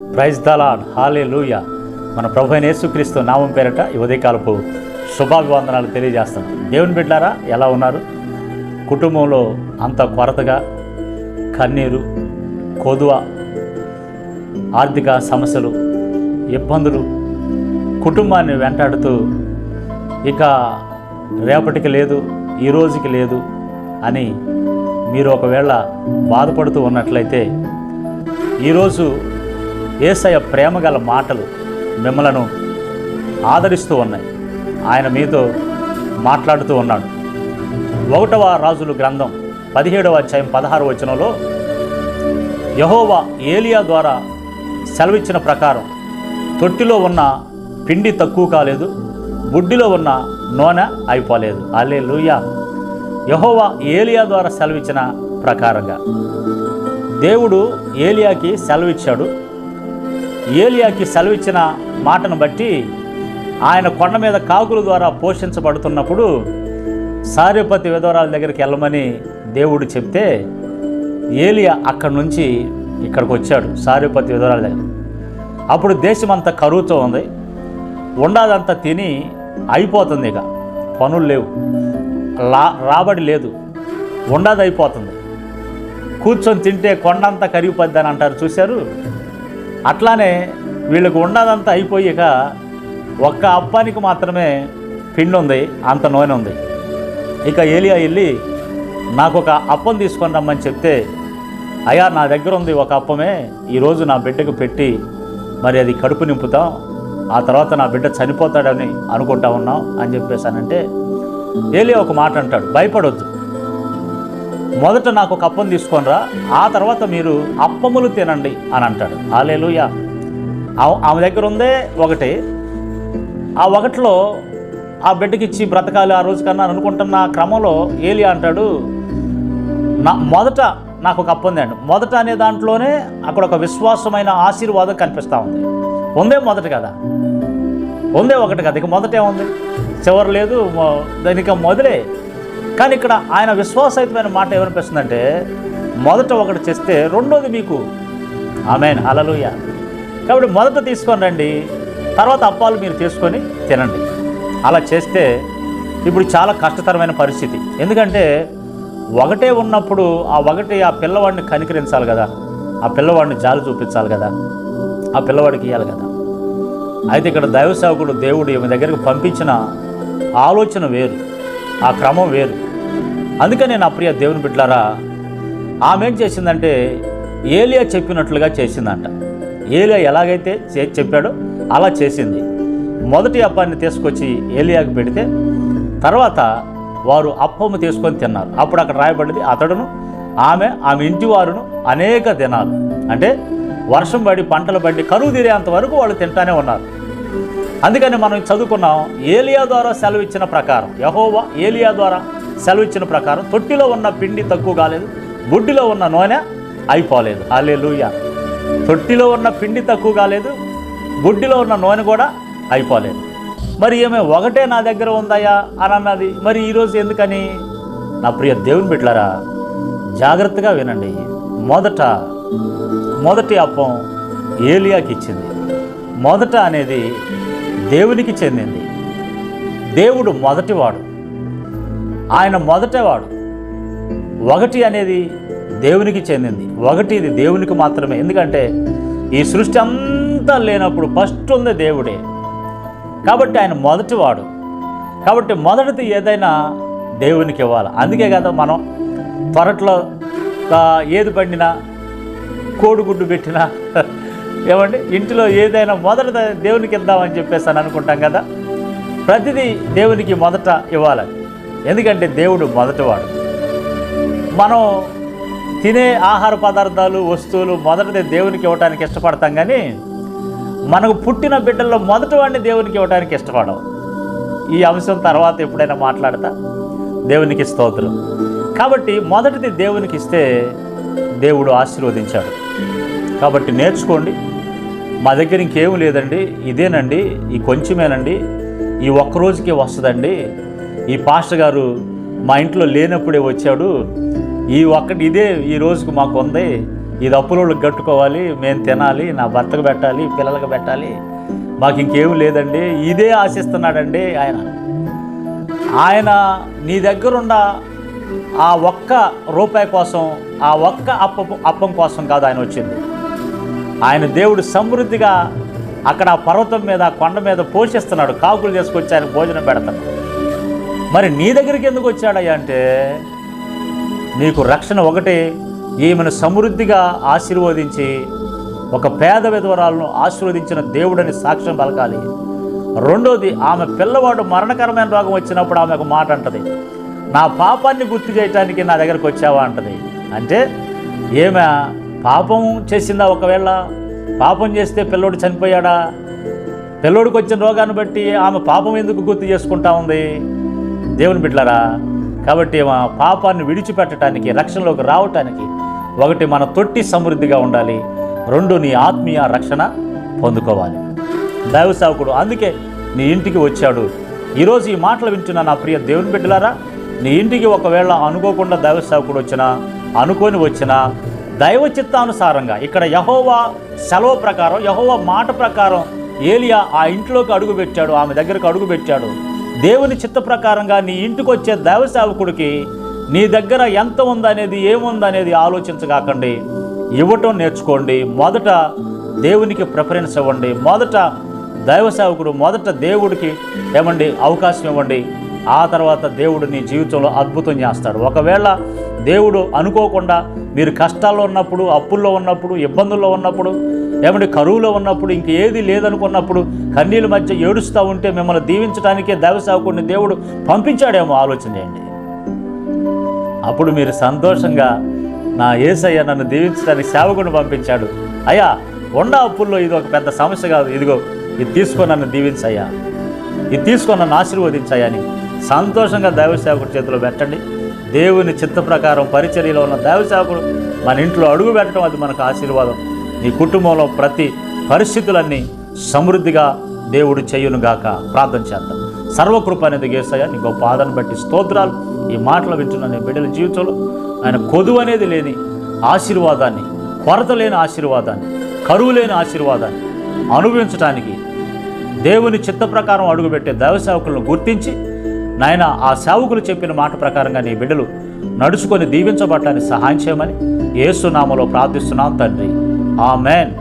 Praise the Lord హాలే లూయ మన ప్రభు అయిన యేసుక్రీస్తు నామం పేరట ఈ ఉదయకాలపు శుభాభివందనాలు తెలియజేస్తాను దేవుని బిడ్డారా ఎలా ఉన్నారు? కుటుంబంలో అంత కొరతగా కన్నీరు కొదువ ఆర్థిక సమస్యలు ఇబ్బందులు కుటుంబాన్ని వెంటాడుతూ ఇక రేపటికి లేదు ఈ రోజుకి లేదు అని మీరు ఒకవేళ బాధపడుతూ ఉన్నట్లయితే ఈరోజు ఏసయ ప్రేమ గల మాటలు మిమ్మలను ఆదరిస్తూ ఉన్నాయి. ఆయన మీతో మాట్లాడుతూ ఉన్నాడు. ఒకటవ రాజులు గ్రంథం పదిహేడవ అధ్యాయం పదహారు వచనంలో యహోవా ఏలియా ద్వారా సెలవిచ్చిన ప్రకారం తొట్టిలో ఉన్న పిండి తక్కువ కాలేదు బుడ్డిలో ఉన్న నూనె అయిపోలేదు. అల్లే లూయా యహోవా ఏలియా ద్వారా సెలవిచ్చిన ప్రకారంగా దేవుడు ఏలియాకి సెలవిచ్చాడు. ఏలియాకి సెలవిచ్చిన మాటను బట్టి ఆయన కొండ మీద కాకుల ద్వారా పోషించబడుతున్నప్పుడు సార్యపతి విధవరాల దగ్గరికి వెళ్ళమని దేవుడు చెప్తే ఏలియా అక్కడి నుంచి ఇక్కడికి వచ్చాడు సార్యపతి విధవరాల దగ్గర. అప్పుడు దేశమంతా కరువుతో ఉంది. ఉండాదంతా తిని అయిపోతుంది ఇక. పనులు లేవు. లా రాబడి లేదు. ఉండాది అయిపోతుంది కూర్చొని తింటే కొండంతా కరిగిపోద్ది అని అంటారు. చూశారు? అట్లానే వీళ్ళకు ఉన్నదంతా అయిపోయాక ఒక్క అప్పానికి మాత్రమే పిండి ఉంది అంత నూనె ఉంది. ఇక ఏలియా వెళ్ళి నాకు ఒక అప్పం తీసుకొని రమ్మని చెప్తే అయ్యా నా దగ్గర ఉంది ఒక అప్పమే ఈరోజు నా బిడ్డకు పెట్టి మరి అది కడుపు నింపుతాం ఆ తర్వాత నా బిడ్డ చనిపోతాడని అనుకుంటా ఉన్నాం అని చెప్పేసానంటే ఏలియా ఒక మాట అంటాడు భయపడొద్దు. మొదట నాకు ఒక అప్పం తీసుకొనిరా ఆ తర్వాత మీరు అప్పములు తినండి అని అంటాడు. ఆలేలుయ ఆమె దగ్గర ఉందే ఒకటి. ఆ ఒకటిలో ఆ బిడ్డకి ఇచ్చి బ్రతకాలి ఆ రోజు కన్నా అనుకుంటున్న క్రమంలో ఏలి అంటాడు నా మొదట నాకు ఒక అప్పం తేండి మొదట అనే దాంట్లోనే అక్కడ ఒక విశ్వాసమైన ఆశీర్వాదం కనిపిస్తూ ఉంది. ఉందే మొదట కదా. ఉందే ఒకటి కదా. ఇక మొదటే ఉంది. చివరి లేదు. దానికి మొదలే. కానీ ఇక్కడ ఆయన విశ్వాసయుతమైన మాట ఏమనిపిస్తుందంటే మొదట ఒకటి చేస్తే రెండోది మీకు. ఆమెన్. అలలుయ కాబట్టి మొదట తీసుకొని రండి తర్వాత అప్పాలు మీరు తీసుకొని తినండి. అలా చేస్తే ఇప్పుడు చాలా కష్టతరమైన పరిస్థితి. ఎందుకంటే ఒకటే ఉన్నప్పుడు ఆ ఒకటి ఆ పిల్లవాడిని కనికరించాలి కదా. ఆ పిల్లవాడిని జాలి చూపించాలి కదా. ఆ పిల్లవాడికి ఇవ్వాలి కదా. అయితే ఇక్కడ దైవ సేవకుడు దేవుడు ఈమె దగ్గరికి పంపించిన ఆలోచన వేరు. ఆ క్రమం వేరు. అందుకని నా ప్రియ దేవుని బిడ్డలారా ఆమె ఏం చేసిందంటే ఏలియా చెప్పినట్లుగా చేసిందంట. ఏలియా ఎలాగైతే చే- చెప్పాడో అలా చేసింది. మొదటి అప్పాన్ని తీసుకొచ్చి ఏలియాకి పెడితే తర్వాత వారు అప్పము తీసుకొని తిన్నారు. అప్పుడు అక్కడ రాయబడింది అతడును ఆమె ఆమె ఇంటి వారును అనేక దినాలు. అంటే వర్షం పడి పంటలు పడి కరువు తీరేంత వరకు వాళ్ళు తింటానే ఉన్నారు. అందుకని మనం చదువుకున్నాం ఏలియా ద్వారా సెలవు ఇచ్చిన ప్రకారం యహోవా ఏలియా ద్వారా సెలవిచ్చిన ప్రకారం తొట్టిలో ఉన్న పిండి తక్కువ కాలేదు బుడ్డిలో ఉన్న నూనె అయిపోలేదు. అలే తొట్టిలో ఉన్న పిండి తక్కువ కాలేదు బుడ్డిలో ఉన్న నూనె కూడా అయిపోలేదు. మరి ఏమే ఒకటే నా దగ్గర ఉందయ్యా అని అన్నది. మరి ఈరోజు ఎందుకని? నా ప్రియ దేవుని బిడ్డలారా జాగ్రత్తగా వినండి. మొదట మొదటి అప్పం ఏలియాకి ఇచ్చింది. మొదట అనేది దేవునికి చెందింది. దేవుడు మొదటివాడు. ఆయన మొదటవాడు. ఒకటి అనేది దేవునికి చెందింది. ఒకటి ఇది దేవునికి మాత్రమే. ఎందుకంటే ఈ సృష్టి అంతా లేనప్పుడు ఫస్ట్ ఉంది దేవుడే. కాబట్టి ఆయన మొదటివాడు. కాబట్టి మొదటిది ఏదైనా దేవునికి ఇవ్వాలి. అందుకే కదా మనం త్వరట్లో ఏది పండినా కోడిగుడ్డు పెట్టినా ఏమండి? ఇంటిలో ఏదైనా మొదట దేవునికి ఇద్దామని చెప్పేసి అని అనుకుంటాం కదా. ప్రతిదీ దేవునికి మొదట ఇవ్వాలి. ఎందుకంటే దేవుడు మొదటివాడు. మనం తినే ఆహార పదార్థాలు వస్తువులు మొదటిది దేవునికి ఇవ్వడానికి ఇష్టపడతాం కానీ మనకు పుట్టిన బిడ్డల్లో మొదటివాడిని దేవునికి ఇవ్వడానికి ఇష్టపడవు. ఈ అంశం తర్వాత ఎప్పుడైనా మాట్లాడతా? దేవునికి స్తోత్రం. కాబట్టి మొదటిది దేవునికి ఇస్తే దేవుడు ఆశీర్వదించాడు. కాబట్టి నేర్చుకోండి. మా దగ్గర ఇంకేం లేదండి. ఇదేనండి. ఈ కొంచెమేనండి. ఈ ఒక్క రోజుకే వస్తుందండి. ఈ పాస్టర్ గారు మా ఇంట్లో లేనప్పుడే వచ్చాడు. ఈ ఒక్కటి ఇదే ఈ రోజుకు మాకు ఉంది. ఇది అప్పులోళ్ళకి కట్టుకోవాలి మేము తినాలి నా భర్తకు పెట్టాలి పిల్లలకు పెట్టాలి. మాకు ఇంకేం లేదండి. ఇదే ఆశిస్తున్నాడండి ఆయన. ఆయన నీ దగ్గరున్న ఆ ఒక్క రూపాయి కోసం ఆ ఒక్క అప్ప అప్పం కోసం కాదు ఆయన వచ్చింది. ఆయన దేవుడు సమృద్ధిగా అక్కడ ఆ పర్వతం మీద కొండ మీద పోషిస్తున్నాడు. కాకులు చేసుకొచ్చి ఆయన భోజనం పెడతాడు. మరి నీ దగ్గరికి ఎందుకు వచ్చాడయ్యా అంటే నీకు రక్షణ ఒకటే. ఈమెను సమృద్ధిగా ఆశీర్వదించి ఒక పేద విధవరాలను ఆశీర్వదించిన దేవుడని సాక్ష్యం పలకాలి. రెండోది ఆమె పిల్లవాడు మరణకరమైన రోగం వచ్చినప్పుడు ఆమె ఒక మాట అంటది. నా పాపాన్ని గుర్తు చేయటానికి నా దగ్గరకు వచ్చావా అంటది. అంటే ఏమె పాపం చేసిందా ఒకవేళ? పాపం చేస్తే పిల్లోడు చనిపోయాడా? పిల్లోడికి వచ్చిన రోగాన్ని బట్టి ఆమె పాపం ఎందుకు గుర్తు చేసుకుంటా ఉంది? దేవుని బిడ్డలారా కాబట్టి మా పాపాన్ని విడిచిపెట్టడానికి రక్షణలోకి రావటానికి ఒకటి మన తొట్టి సమృద్ధిగా ఉండాలి. రెండు నీ ఆత్మీయ రక్షణ పొందుకోవాలి. దైవ సేవకుడు అందుకే నీ ఇంటికి వచ్చాడు. ఈరోజు ఈ మాటలు వింటున్న నా ప్రియ దేవుని బిడ్డలారా నీ ఇంటికి ఒకవేళ అనుకోకుండా దైవ సేవకుడు వచ్చినా అనుకొని వచ్చినా దైవ చిత్తానుసారంగా ఇక్కడ యహోవా సెలవు ప్రకారం యహోవా మాట ప్రకారం ఏలియా ఆ ఇంట్లోకి అడుగుపెట్టాడు ఆమె దగ్గరకు అడుగుపెట్టాడు దేవుని చిత్త ప్రకారంగా నీ ఇంటికి వచ్చే దైవ సేవకుడికి నీ దగ్గర ఎంత ఉందనేది ఏముందనేది ఆలోచించగాకండి. ఇవ్వటం నేర్చుకోండి. మొదట దేవునికి ప్రిఫరెన్స్ ఇవ్వండి. మొదట దైవ సేవకుడు మొదట దేవుడికి ఏమండి అవకాశం ఇవ్వండి. ఆ తర్వాత దేవుడు నీ జీవితంలో అద్భుతం చేస్తాడు. ఒకవేళ దేవుడు అనుకోకుండా మీరు కష్టాల్లో ఉన్నప్పుడు అప్పుల్లో ఉన్నప్పుడు ఇబ్బందుల్లో ఉన్నప్పుడు ఏమంటే కరువులో ఉన్నప్పుడు ఇంక ఏది లేదనుకున్నప్పుడు కన్నీళ్ళ మధ్య ఏడుస్తూ ఉంటే మిమ్మల్ని దీవించడానికే దైవ దేవుడు పంపించాడేమో ఆలోచన చేయండి. అప్పుడు మీరు సంతోషంగా నా ఏసయ్య నన్ను దీవించడానికి సేవకుని పంపించాడు. అయ్యా ఉండ అప్పుల్లో ఇది ఒక పెద్ద సమస్య కాదు. ఇదిగో ఇది తీసుకొని నన్ను దీవించయ్యా. ఇది తీసుకొని నన్ను ఆశీర్వదించాయని అని సంతోషంగా దైవ సేవకుడి చేతిలో పెట్టండి. దేవుని చిత్త ప్రకారం పరిచర్యలో ఉన్న దైవ సేవకుడు మన ఇంట్లో అడుగు పెట్టడం అది మనకు ఆశీర్వాదం. నీ కుటుంబంలో ప్రతి పరిస్థితులన్నీ సమృద్ధిగా దేవుడు చేయునుగాక ప్రార్థన చేద్దాం. సర్వకృప అనేది గేసయ్య నీ గొప్ప ఆదరణ బట్టి స్తోత్రాలు. ఈ మాటలు వింటున్న నీ బిడ్డల జీవితంలో ఆయన కొదువు అనేది లేని ఆశీర్వాదాన్ని కొరత లేని ఆశీర్వాదాన్ని కరువు లేని ఆశీర్వాదాన్ని అనుభవించడానికి దేవుని చిత్త ప్రకారం అడుగుపెట్టే దైవసేవకులను గుర్తించి నాయన ఆ సేవకులు చెప్పిన మాట ప్రకారంగా నీ బిడ్డలు నడుచుకొని దీవించబడటానికి సహాయం చేయమని ఏసునామలో ప్రార్థిస్తున్నాం తండ్రి. ఆ మెన్